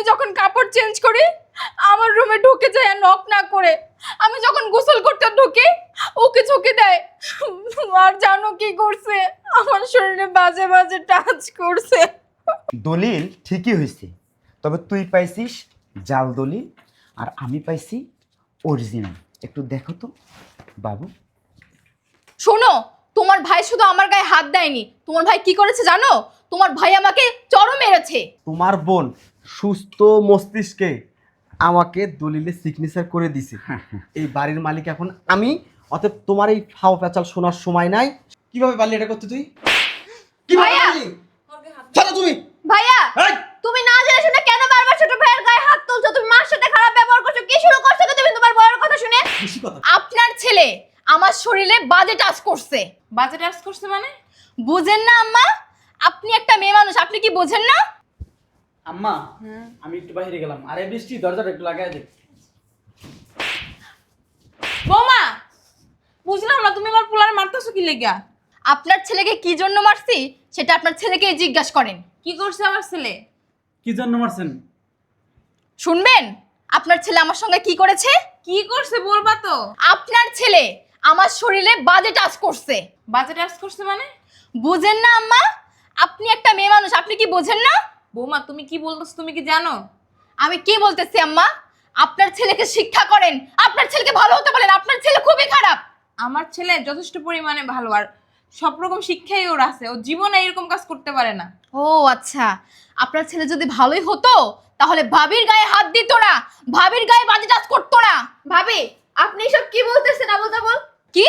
আমি যখন কাপড় চেঞ্জ করি আমার রুমে ঢুকে যায় নক না করে। আমি যখন গোসল করতে ঢুকি ওকে চোখে দেয়। আর জানো কি করছে? আমার শরীরে বাজে বাজে টাচ করছে। দলিল ঠিকই হয়েছে তবে তুই পাইছিস জাল দলিল আর আমি পাইছি অরিজিনাল একটু দেখো তো বাবু। শোনো তোমার ভাই শুধু আমার গায়ে হাত দেয়নি। তোমার ভাই কি করেছে জানো? তোমার ভাই আমাকে চরম মেরেছে। তোমার বোন সুস্থ মস্তিষ্কে আমাকে দলিলে সিগনেচার করে দিছে। এই বাড়ির মালিক এখন আমি অতএব তোমার এই ফাও পেঁচাল শোনার সময় নাই। কীভাবে পারলি এটা করতে তুই? কীভাবে ভাইয়া! পারলি? চলো তুমি! ভাইয়া! তুমি না জেনে শুনে কেন বারবার ছোট ভাইয়ের গায়ে হাত তুলছো? তুমি মার সাথে খারাপ ব্যবহার করছ? কি শুরু করছ তুমি? তোমার বউয়ের কথা শুনে? আপনার ছেলে আমার শরীরে বাজে টাচ করছে। বাজে টাচ করছে মানে? বুঝেন না আম্মা আপনি একটা মেয়ে মানুষ আপনি কি বোঝেন না? আম্মা আমি একটু বাইরে গেলাম। আরে বৃষ্টি দরজাটা একটু লাগাই দে। বৌমা বুঝলাম না তুমি আমার পোলারে মারতেছো কি লেগা? আপনার ছেলেকে কি জন্য মারছি সেটা আপনার ছেলেকে জিজ্ঞাসা করেন। কি করছে আমার ছেলে? কি জন্য মারছেন? শুনবেন আপনার ছেলে আমার সঙ্গে কি করেছে? কি করছে বলবা তো। আপনার ছেলে আমার শরীরে বাজে টাচ করছে। বাজে টাচ করছে মানে? বুঝেন না আম্মা আপনি একটা মেয়ে মানুষ আপনি কি বোঝেন না? বৌমা তুমি কি বলতেছো তুমি কি জানো? আমি কি বলতেছি আম্মা? আপনার ছেলেকে শিক্ষা করেন। আপনার ছেলেকে ভালো হতে বলেন আপনার ছেলে খুবই খারাপ। আমার ছেলে যথেষ্ট পরিমাণে ভালো আর সব রকম শিক্ষাই ওর আছে। ও জীবনে এরকম কাজ করতে পারে না। ও আচ্ছা। আপনার ছেলে যদি ভালোই হতো তাহলে ভাবির গায়ে হাত দিত না ভাবির গায়ে বাজে টাচ করতো না। ভাবি আপনি সব কি বলতেছেন আবল তাবল কি?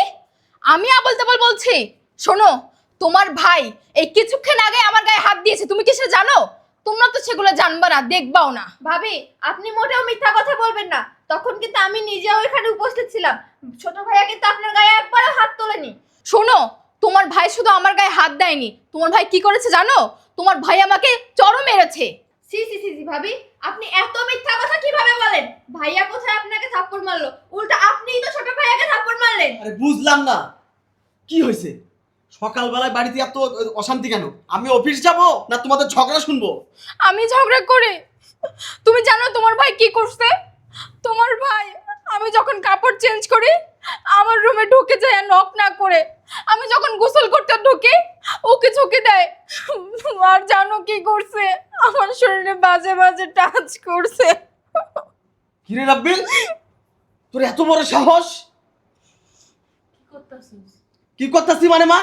আমি আবল তাবল বলছি? শোনো তোমার ভাই এই কিছুক্ষণ আগে আমার গায়ে হাত দিয়েছে তুমি কি সেটা জানো? তোমরা তো সেগুলো জানবা না দেখবাও না। ভাবি আপনি মোটেও মিথ্যা কথা বলবেন না। তখন কিন্তু আমি নিজেও এখানে উপস্থিত ছিলাম। ছোট ভাইয়া কিন্তু আপনার গায়ে একবারও হাত তোলেনি। শোনো তোমার ভাই শুধু আমার গায়ে হাত দেয়নি। তোমার ভাই কি করেছে জানো? তোমার ভাই আমাকে চরম মেরেছে। সি সি সি সি ভাবি আপনি এত মিথ্যা কথা কীভাবে বলেন? ভাইয়া কোথায় আপনাকে থাপ্পড় মারলো? উল্টা আপনিই তো ছোট ভাইয়াকে থাপ্পড় মারলেন। আরে বুঝলাম না। কি হয়েছে? সকালবেলায় বাড়িতে এত অশান্তি কেন? আমি অফিস যাব না তোমাদের ঝগড়া শুনব? আমি ঝগড়া করে? তুমি জানো তোমার ভাই কি করছে? তোমার ভাই আমি যখন কাপড় চেঞ্জ করি আমার রুমে ঢুকে যায় নক না করে। আমি যখন গোসল করতে ঢুকি ওকে চোখে দেয়। আর জানো কি করছে? আমার শরীরে বাজে বাজে টাচ করছে। কিরে রাব্বিল তোর এত বড় সাহস? কি করতেছিস? কি করতেছি মানে মা?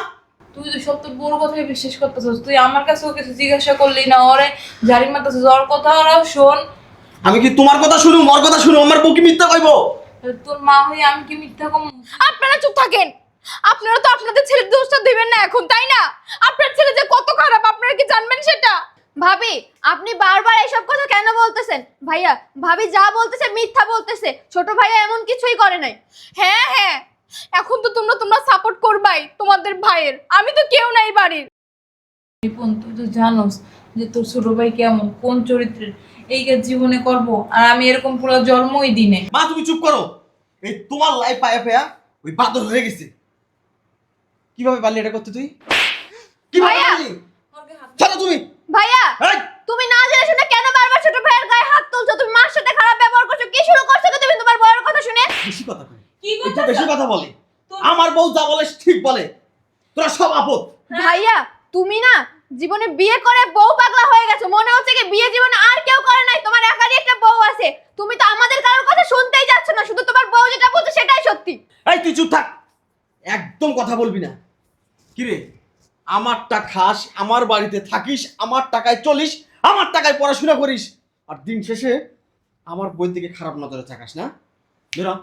তুই তো সব তোর বড় কথাই বিশ্বাস করতেছিস। তুই আমার কাছে ওকে কিছু জিজ্ঞাসা করলি না ওরে জারি মারতেছিস। ওর কথা ওরাও শোন। আমি কি তোমার কথা শুনু মোর কথা শুনু আমার বউ কি মিথ্যা কইবো? তোর মা হয়ে আমি কি মিথ্যা কম? আপনারা চুপ থাকেন। আপনারা তো আপনাদের ছেলের দোষটা দিবেন না এখন তাই না? আপনার ছেলে যে কত খারাপ আপনারা কি জানবেন সেটা? ভাবি আপনি বারবার এইসব কথা কেন বলতেছেন? ভাইয়া ভাবি যা বলতেছে মিথ্যা বলতেছে। ছোট ভাইয়া এমন কিছুই করে নাই। হ্যাঁ হ্যাঁ। এখন তো তোমরা তোমরা সাপোর্ট করবাই তোমাদের ভাইয়ের। আমি তো কেউ নাই বাড়ির। রিপন তুই তো জানোস যে তোর ছোট ভাই কেমন কোন চরিত্রের? এই কাজ জীবনে করব আর আমি এরকম পুরো জন্মই দিনে মা তুমি চুপ করো। এই তোমার লাইফ পায়া পায়া ওই বাদর হয়ে গেছে। কীভাবে পারলি এটা করতে তুই? কীভাবে ভাইয়া! পারলি? তুমি। ভাইয়া তুমি না জেনে শুনে কেন বারবার ছোট ভাইয়ের গায়ে হাত তুলছো? তুমি মার সাথে খারাপ ব্যবহার করছ কি শুরু করছ তুমি তোমার বউয়ের কথা শুনে? বেশি কথা কি একটু বেশি কথা বলে। আমার বউ যা বলে ঠিক বলে। তোরা সব আপদ। ভাইয়া তুমি না জীবনে বিয়ে করে বউ পাগলা হয়ে গেছো। মনে হচ্ছে কি বিয়ে জীবনে আর কেউ করে নাই। তোমার একারই একটা বউ আছে। তুমি তো আমাদের কারোর কথা শুনতেই যাচ্ছ না। শুধু তোমার বউ যেটা বলছে সেটাই সত্যি। এই তুই চুপ থাক। একদম কথা বলবি না। কিরে আমারটা খাস আমার বাড়িতে থাকিস আমার টাকায় চলিস আমার টাকায় পড়াশোনা করিস। আর দিন শেষে আমার বই দিকে খারাপ নজরে থাকাস না। বেরো।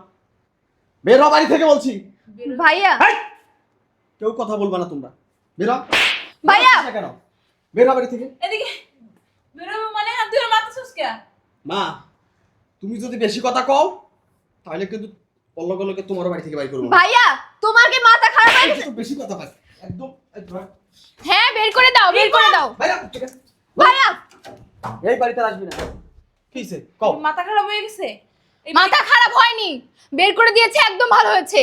বেরো বাড়ি থেকে বলছি। ভাইয়া! কেউ কথা বলবা না তোমরা। বেরো। ভাইয়া! কেন? বেরো বাড়ি থেকে। এদিকে বেরোবো মানে? হাত ধরে মারতেছিস কে? মা তুমি যদি বেশি কথা কও তাহলে কিন্তু অল্লগ অল্লগে তোমার বাড়ি থেকে বাড়ি করব না। ভাইয়া তোমার কি মাথা খারাপ হয়ে এই গেছে? তো বেশি কথা পাই একদম হ্যাঁ বের করে দাও বের করে দাও। বাইরে, ঠিক আছে? ভাইয়া! এই বাড়িতে আর আসবি না। কি হইছে? কও। মাথা খারাপ হয়ে গেছে? মাথা খারাপ হয়নি। বের করে দিয়েছে একদম ভালো হয়েছে।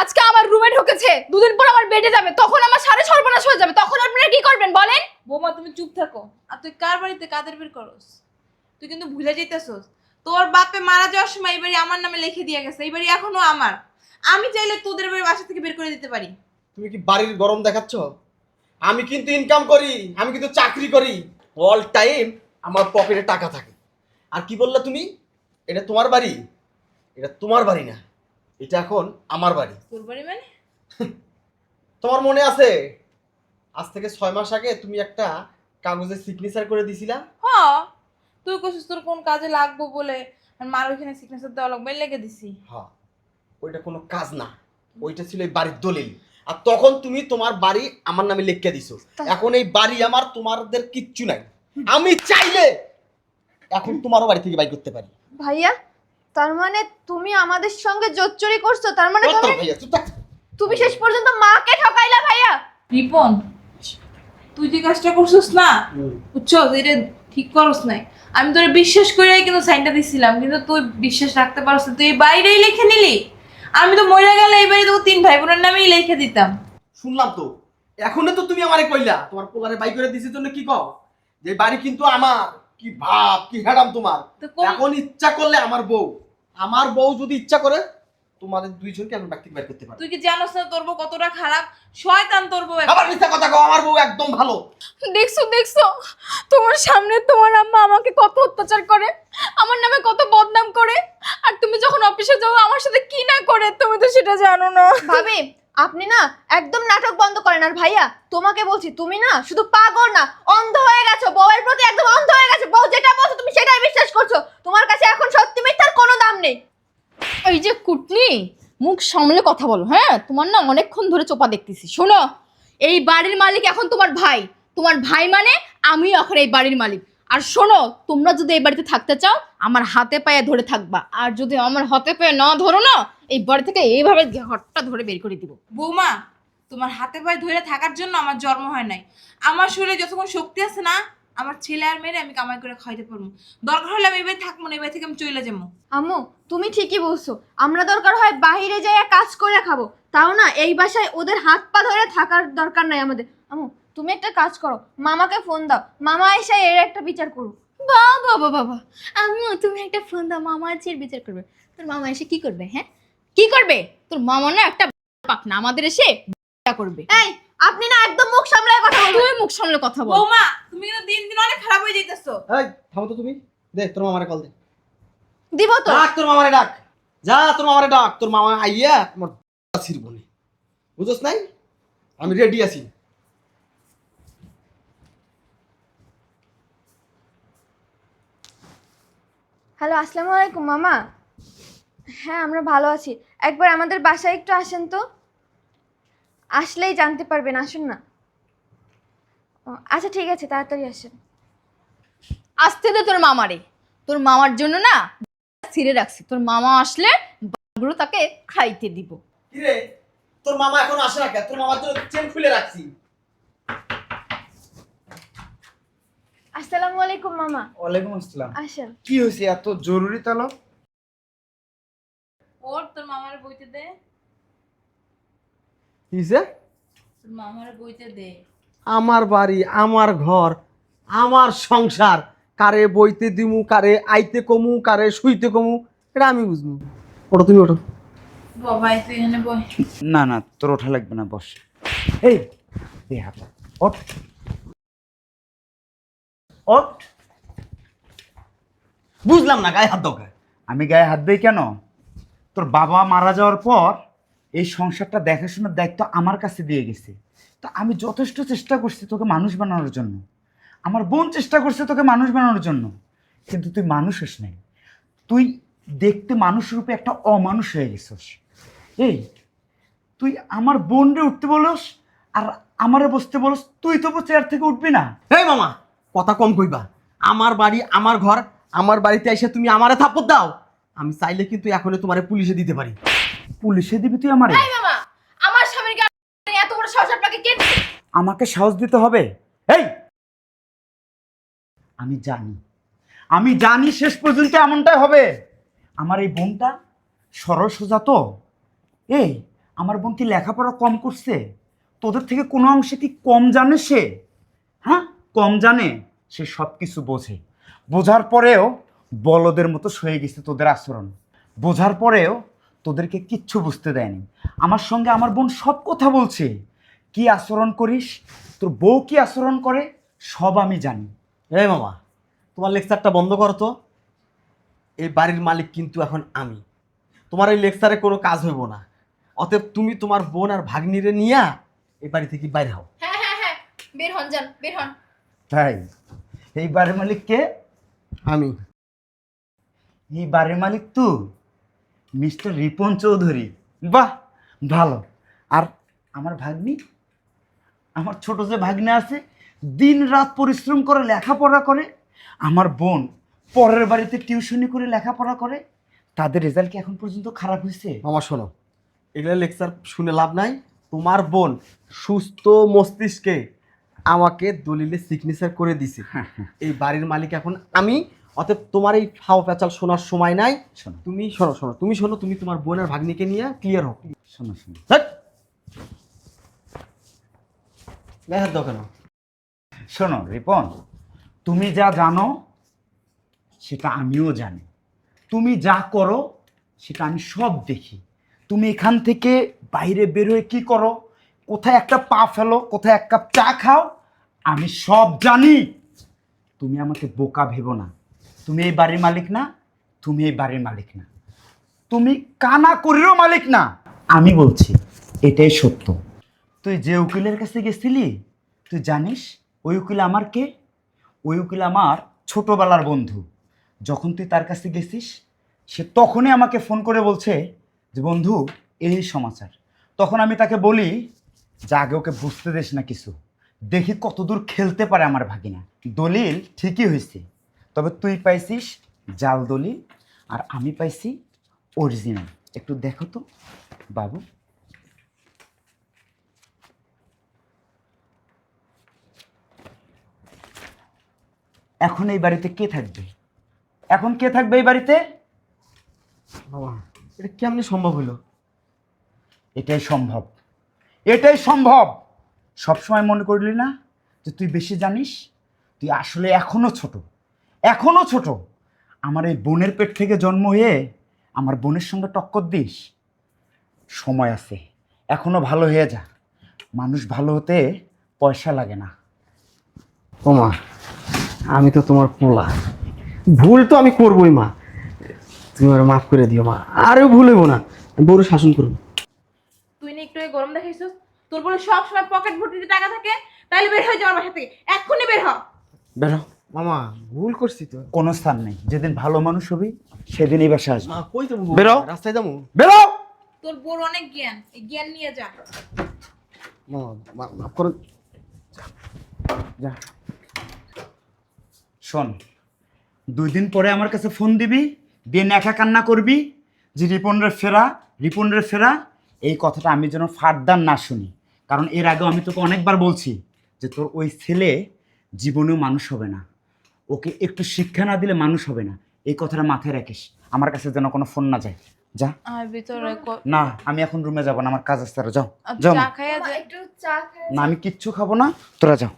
আজকে আমার রুমে ঢুকেছে দুদিন পর আমার বেডে যাবে তখন আমার সাড়ে সর্বনাশ হয়ে যাবে তখন আপনারা কি করবেন বলেন? বৌমা তুমি চুপ থাকো। আর তুই কার বাড়িতে কাদের বের করস? তুই কিন্তু ভুলে যেতেছস তোর বাপে মারা যাওয়ার সময় এই বাড়ি আমার নামে লিখে দিয়ে গেছে এই বাড়ি এখনও আমার। আমি চাইলে তোদের বাড়ির বাসা থেকে বের করে দিতে পারি। তুমি কি বাড়ির গরম দেখাচ্ছ? আমি কিন্তু ইনকাম করি আমি কিন্তু চাকরি করি। অল টাইম আমার পকেটে টাকা থাকে। আর কি বললে তুমি? এটা তোমার বাড়ি? এটা তোমার বাড়ি না এটা এখন আমার বাড়ি। তোর বাড়ি মানে? তোমার মনে আছে? আজ থেকে ছয় মাস আগে তুমি একটা কাগজে সিগনেচার করে দিছিলা? হ। তুই কছিস তোর কোন কাজে লাগবো বলে আর মার ওইখানে সিগনেচার দেওয়া লাগবে লেগে দিছি। হ্যাঁ ওইটা কোনো কাজ না। ওইটা ছিল এই বাড়ির দলিল। আর তখন তুমি তোমার বাড়ি আমার নামে লিখে দিছো। এখন এই বাড়ি আমার তোমাদের কিচ্ছু নাই। আমি চাইলে এখন তোমারও বাড়ি থেকে বাই করতে পারি। ভাইয়া তার মানে তুমি আমাদের সঙ্গে জোচ্চুরি করছ? তার মানে চুপ থাক তুমি ভাইয়া, চুপ থাক। তুমি শেষ পর্যন্ত মাকে ঠকাইলা ভাইয়া। রিপন তুই যে কাজটা করছিস না বুঝছস এটা ঠিক করস নাই। আমি তোর বিশ্বাস করে কিন্তু সাইনটা দিছিলাম কিন্তু তুই বিশ্বাস রাখতে পারছ না। তুই এই বাইরেই লিখে নিলি। আমি তো মরে গেলে এই বাড়ি তোকে তিন ভাই বোনের নামেই লিখে দিতাম। শুনলাম তো। এখনও তো তুমি আমারে কইলা তোমার পোলারে বাই করে দিছিস জন্য কি কও? যে বাড়ি কিন্তু আমার। কি ভাব কি হেডাম তোমার? তো কোন এখন ইচ্ছা করলে আমার বউ আমার বউ যদি ইচ্ছা করে তোমাদের দুইজনকে আমি থেকে বের করতে পারব। তুই কি জানোস না তোর বউ কতটা খারাপ? শয়তান তোর বউ আবার মিথ্যা কথা কও আমার বউ একদম ভালো। দেখছ দেখছ? তোমার সামনে তোমার আম্মা আমাকে কত অত্যাচার করে আমার নামে কত বদনাম করে আর তুমি যখন অফিসে যাও আমার সাথে কি না করে তুমি তো সেটা জানো না। ভাবি আপনি না একদম নাটক বন্ধ করেন। আর ভাইয়া, তোমাকে বলছি, তুমি না শুধু পাগল না, অন্ধ হয়ে গেছো। বউয়ের প্রতি একদম অন্ধ হয়ে গেছো। বউ যেটা বলছো, তুমি সেটাই বিশ্বাস করছ। তোমার কাছে এখন সত্যি মিথ্যার কোনো দাম নেই। এই যে কুটনি, মুখ সামলে কথা বলো হ্যাঁ? তোমার না অনেকক্ষণ ধরে চোপা দেখতেছি। শোনো, এই বাড়ির মালিক এখন তোমার ভাই। তোমার ভাই মানে আমি এখন এই বাড়ির মালিক। আর শোনো, তোমরা যদি এই বাড়িতে থাকতে চাও, আমার হাতে পায়ে ধরে থাকবা। আর যদি আমার হাতে পায়ে না ধরো না এই বাড়ি থেকে এইভাবে ঘরটা ধরে বের করে দিব। বৌমা তোমার হাতে পায়ে ধরে থাকার জন্য আমার জন্ম হয় নাই। আমার শরীরে যতক্ষণ শক্তি আছে না আমার ছেলে আর মেয়েরে আমি কামাই করে খাইতে পারব। দরকার হলে আমি এবার থাকব না এবার থেকে আমি চলে যাব। আম্মু তুমি ঠিকই বলছো। আমরা দরকার হয় বাইরে যাইয়া কাজ করে খাব। তাও না এই বাসায় ওদের হাত পা ধরে থাকার দরকার নাই আমাদের। আম্মু তুমি একটা কাজ করো। মামাকে ফোন দাও। মামা এসে এর একটা বিচার করুক। বাবা বাবা বাবা। আম্মু তুমি একটা ফোন দাও। মামা আছে এর বিচার করবে। তোর মামা এসে কি করবে হ্যাঁ? কি করবে? তোর মামা না একটা পাক না আমাদের এসে করবে। এই আপনি না একদম মুখ সামলায় কথা বলবেন। তুই মুখ সামলে কথা বল। বৌমা তুমি কিন্তু দিন দিন অনেক খারাপ হয়ে যাইতেছো। এই থামো তো তুমি। দে তোর মামারে কল দে। দিব তো। ডাক তোর মামারে ডাক। যা তোর মামারে ডাক। তোর মামা আইয়া তোমার আসির বলে বুঝছ নাই? আমি রেডি আছি। হ্যালো আসসালামু আলাইকুম মামা। হ্যাঁ আমরা ভালো আছি। একবার আমাদের বাসায় একটু আসেন তো। আসলেই জানতে পারবেন আসুন না। ও, আচ্ছা ঠিক আছে তাড়াতাড়ি আসেন। আসতে দে তোর মামারে। তোর মামার জন্য না ছিঁড়ে রাখছি। তোর মামা আসলে গুলো তাকে খাইতে দিব। কিরে? তোর মামা এখন আসে না কেন? তোর মামার জন্য চেন খুলে রাখছি। আসসালামু আলাইকুম মামা। ওয়ালাইকুম আসসালাম। আসেন। কি হয়েছে? এত জরুরি তলব ওর তোর মামার বইতে দে। কিসে? তোর মামার বইতে দে। আমার বাড়ি আমার ঘর আমার সংসার। কারে বইতে দিমু কারে আইতে কমু কারে শুইতে কমু এটা আমি বুঝব। ওটা তুমি ওঠো। তুই এখানে বই না না তোর ওঠা লাগবে না বস। এই এই হাত ওঠ। ওঠ। বুঝলাম না গায়ে হাত দাও আমি গায়ে হাত দিই কেন? তোর বাবা মারা যাওয়ার পর এই সংসারটা দেখাশোনার দায়িত্ব আমার কাছে দিয়ে গেছে। তো আমি যথেষ্ট চেষ্টা করছি তোকে মানুষ বানানোর জন্য। আমার বোন চেষ্টা করছে তোকে মানুষ বানানোর জন্য। কিন্তু তুই মানুষ হস নাই। তুই দেখতে মানুষ রূপে একটা অমানুষ হয়ে গেছিস। এই, তুই আমার বোনরে উঠতে বলস আর আমারে বসতে বলস, তুই তো চেয়ার থেকে উঠবি না। এই মামা, কথা কম কইবা। আমার বাড়ি, আমার ঘর, আমার বাড়িতে এসে তুমি আমারে থাপ্পড় দাও। আমি চাইলে কিন্তু এখনই তোমারে পুলিশে দিতে পারি। পুলিশে দিবি তুই আমারে? এই মামা আমার স্বামীর গায়ে এত বড় সাহস আপনাকে কে দিছে? আমাকে সাহস দিতে হবে। এই! আমি জানি। আমি জানি শেষ পর্যন্ত এমনটাই হবে। আমার এই বোনটা সরল সোজা তো। এই আমার বোন কি লেখাপড়া কম করছে? তোদের থেকে কোনো অংশে কি কম জানে সে? হ্যাঁ? কম জানে সে সব কিছু বোঝে। বোঝার পরেও বলদের মতো সয়ে গেছে তোদের আচরণ। বোঝার পরেও তোদেরকে কিচ্ছু বুঝতে দেয়নি। আমার সঙ্গে আমার বোন সব কথা বলছে। কি আচরণ করিস? তোর বউ কি আচরণ করে? সব আমি জানি। এই মামা তোমার লেকচারটা বন্ধ করো তো। এই বাড়ির মালিক কিন্তু এখন আমি। তোমার এই লেকচারে কোনো কাজ হইব না। অতএব তুমি তোমার বোন আর ভাগ্নিরে নিয়া এই বাড়ি থেকে বাইরে হও। হ্যাঁ হ্যাঁ হ্যাঁ বের হন যান বের হন। তাই? এই বাড়ির মালিক কে আমি। এই বাড়ির মালিক তো? মিস্টার রিপন চৌধুরী। বাহ ভালো। আর আমার ভাগ্নি? আমার ছোট যে ভাগ্নে আছে দিন রাত পরিশ্রম করে লেখাপড়া করে আমার বোন পরের বাড়িতে টিউশনি করে লেখাপড়া করে তাদের রেজাল্ট কি এখন পর্যন্ত খারাপ হয়েছে? মামা শোনো। এগুলো লেকচার শুনে লাভ নাই। তোমার বোন সুস্থ মস্তিষ্কে আমাকে দলিলে সিগনেচার করে দিছে। এই বাড়ির মালিক এখন আমি অতএব তোমার এই ফাও প্যাচাল শোনার সময় নাই। শোনো। তুমি শোনো শোনো তুমি শোনো তুমি তোমার বোনের ভাগ্নিকে নিয়ে ক্লিয়ার হোক শোনো শোনো। দেখার দাও কেন? শোনো রিপন তুমি যা জানো সেটা আমিও জানি। তুমি যা করো সেটা আমি সব দেখি। তুমি এখান থেকে বাইরে বেরোয় কি করো? কোথায় একটা পা ফেলো কোথায় এক কাপ চা খাও? আমি সব জানি। তুমি আমাকে বোকা ভেবো না। তুমি এই বাড়ির মালিক না, তুমি এই বাড়ির মালিক না। তুমি কানা করিরও মালিক না। আমি বলছি, এটাই সত্য। তুই যে উকিলের কাছে গেছিলি, তুই জানিস, ওই উকিল আমার কে? ওই উকিল আমার ছোটবেলার বন্ধু। যখন তুই তার কাছে গেছিস, সে তখনই আমাকে ফোন করে বলছে যে, বন্ধু, এই সমাচার। তখন আমি তাকে বলি, যে আগে ওকে বুঝতে দিস না কিছু। দেখি কতদূর খেলতে পারে আমার ভাগিনা। দলিল ঠিকই হয়েছে তবে তুই পাইছিস জাল দলিল আর আমি পাইছি অরিজিনাল একটু দেখো তো বাবু। এখন এই বাড়িতে কে থাকবে? এখন কে থাকবে এই বাড়িতে? বাবা এটা কেমনি সম্ভব হলো? এটাই সম্ভব। এটাই সম্ভব! সবসময় মনে করলি না যে তুই বেশি জানিস? তুই আসলে এখনও ছোট। এখনও ছোট। আমার এই বোনের পেট থেকে জন্ম হয়ে আমার বোনের সঙ্গে টক্কর দিস। সময় আছে এখনও ভালো হয়ে যা। মানুষ ভালো হতে পয়সা লাগে না। ও মা আমি তো তোমার পোলা। ভুল তো আমি করবোই মা। তুমি আমার মাফ করে দিও মা। আরেও ভুল হইব না। বড় শাসন করব তুই না একটু গরম দেখাইছিস? তোর বলে সব সময় পকেট ভর্তিতে টাকা থাকে তাহলে বের হয়ে যা আমার বাসা থেকে। এক্ষুনি বের হ। বেরো মামা ভুল করছি তো। কোনো স্থান নেই। যেদিন ভালো মানুষ হবি সেদিন এই বাসা আসবে। মা কই যাব বেরো। রাস্তায় যাব? বেরো! তোর বড় অনেক জ্ঞান এই জ্ঞান নিয়ে যা। মামা মাফ করো। যা শোন দুই দিন পরে আমার কাছে ফোন দিবি দিয়ে একা কান্না করবি যে রিপনের ফেরা রিপনের ফেরা এই কথাটা আমি যেন ফারদার না শুনি। কারণ এর আগেও আমি তোকে অনেকবার বলছি যে তোর ওই ছেলে জীবনেও মানুষ হবে না। ওকে একটু শিক্ষা না দিলে মানুষ হবে না। এই কথাটা মাথায় রাখিস। আমার কাছে যেন কোনো ফোন না যায়। যা। আর ভিতরে না আমি এখন রুমে যাব না আমার কাজ আছে যাও। যাও চা খাইয়া একটু চা না আমি কিচ্ছু খাব না তোরা যাও।